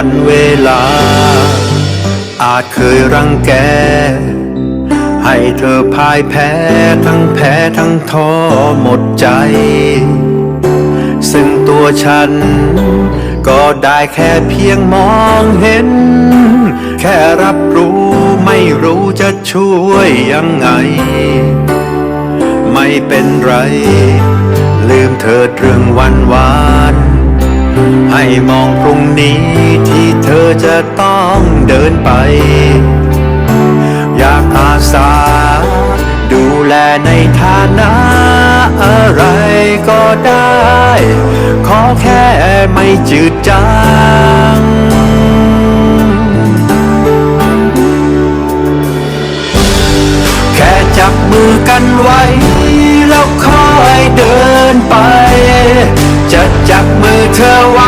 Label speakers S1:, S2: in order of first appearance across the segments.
S1: วันเวลา อาจเคยรังแก ให้เธอพ่ายแพ้ทั้งแพ้ทั้งท้อหมดใจ ซึ่งตัวฉัน ก็ได้แค่เพียงมองเห็น แค่รับรู้ไม่รู้จะช่วยยังไง ไม่เป็นไร ลืมเธอเรื่องวันวานให้มองพรุ่งนี้ จะต้องเดินไป อยากอาสา ดูแลในฐานะอะไรก็ได้ ขอแค่ไม่จืดจางแค่จับมือกันไว้ แล้วค่อยเดินไป จะจับมือเธอไว้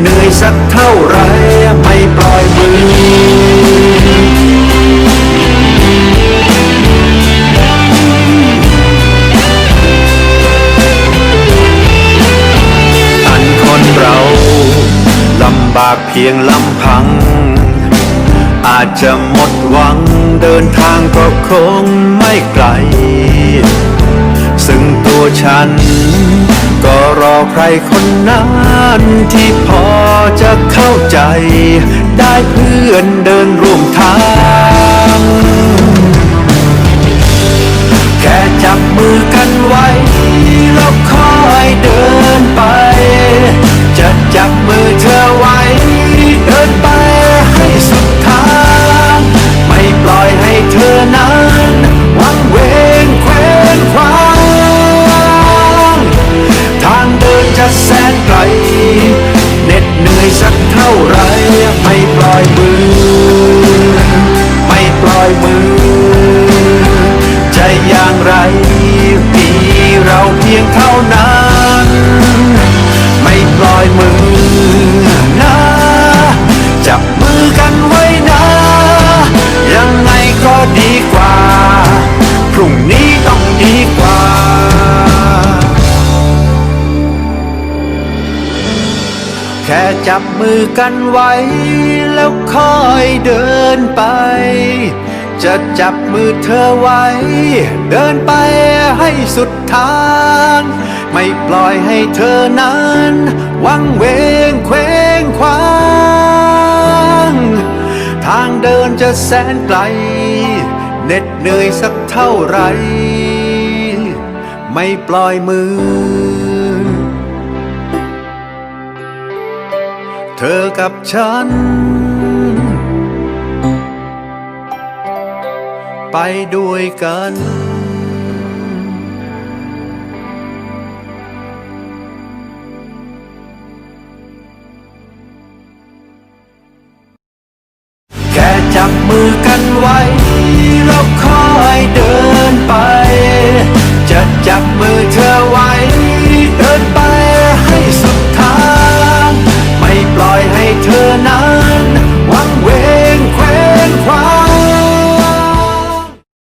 S1: เหนื่อยสักเท่าไรไม่ปล่อยมือ อันคนเราลำบากเพียงลำพัง อาจจะหมดหวังเดินทางก็คงไม่ไกล ซึ่งตัวฉัน ใครคนนั้นที่พอจะเข้าใจ ได้เพื่อนเดินร่วมทาง แค่จับมือ เท่าไรไม่ปล่อยมือ ไม่ปล่อยมือ จับมือกันไว้ แล้วค่อยเดินไป จะจับมือเธอไว้ เดินไปให้สุดทาง ไม่ปล่อยให้เธอนั้นวังเวงเคว้งคว้าง ทางเดินจะแสนไกลเหน็ดเหนื่อยสักเท่าไหรไม่ปล่อยมือ อกับฉัน ไปด้วยกัน